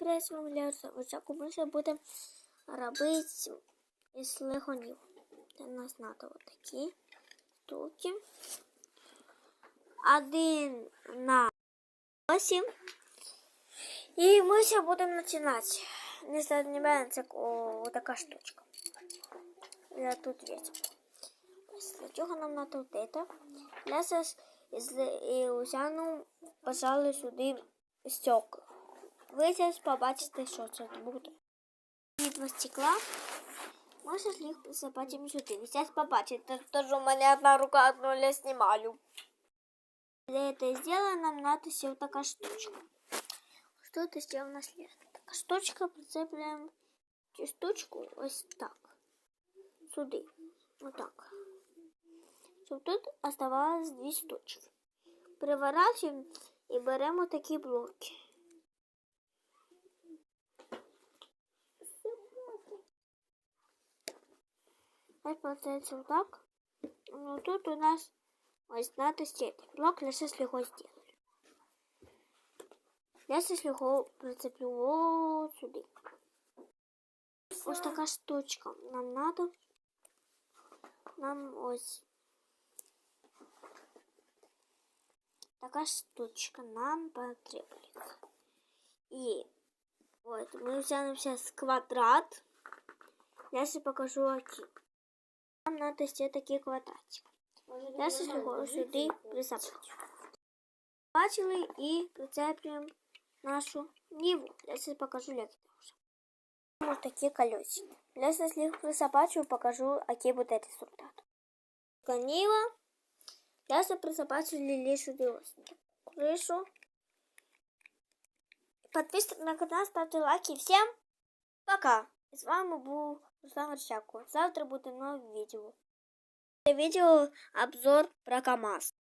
Пресвамляться очаку ми ще будемо робити із легонів. Це нас надо вот такі штуки. Один на 8. І ми ще будемо починати. Не занимаем це така штучка. Я тут весим. Для чого нам надо вот? Я зараз із Ілюзяну пожалуй сюди стекла. Ви зараз побачите, що це буде. І два стекла. Ми зараз їх забачимо сюди. Ви зараз побачите, що у мене одна рука одну я знімаю. Для этого дела нам надо ще вот такая штучка. Что это сделано у нас есть? Такая штучка, прицепляем цю штучку ось так. Сюди. Вот так. Щоб тут оставалось дві штучки. Переворачуємо і беремо такі блоки. Получается вот так. Ну тут у нас ось надо степень. Блок сейчас легко сделаю. Я сейчас легко прицеплю вот сюда. Ось така штучка. Нам надо. Нам ось. Така штучка нам потребуется. И вот мы взяли сейчас квадрат. Я сейчас покажу один. Нам надо сделать такие квадратики. Я сейчас легко сюди присаплю. Бачили і прицеплюємо нашу ниву. Я сейчас покажу як це вже. Вот такі колесики. Я сейчас їх присобачу, покажу, який буде результат. Ніва. Я сейчас присобачу лілі сюди ось на таку кришу. Подписывайтесь на канал, ставьте лайки. Всем пока! З вами був Руслан Верщако. Завтра буде нове відео. Це відео обзор про КАМАЗ.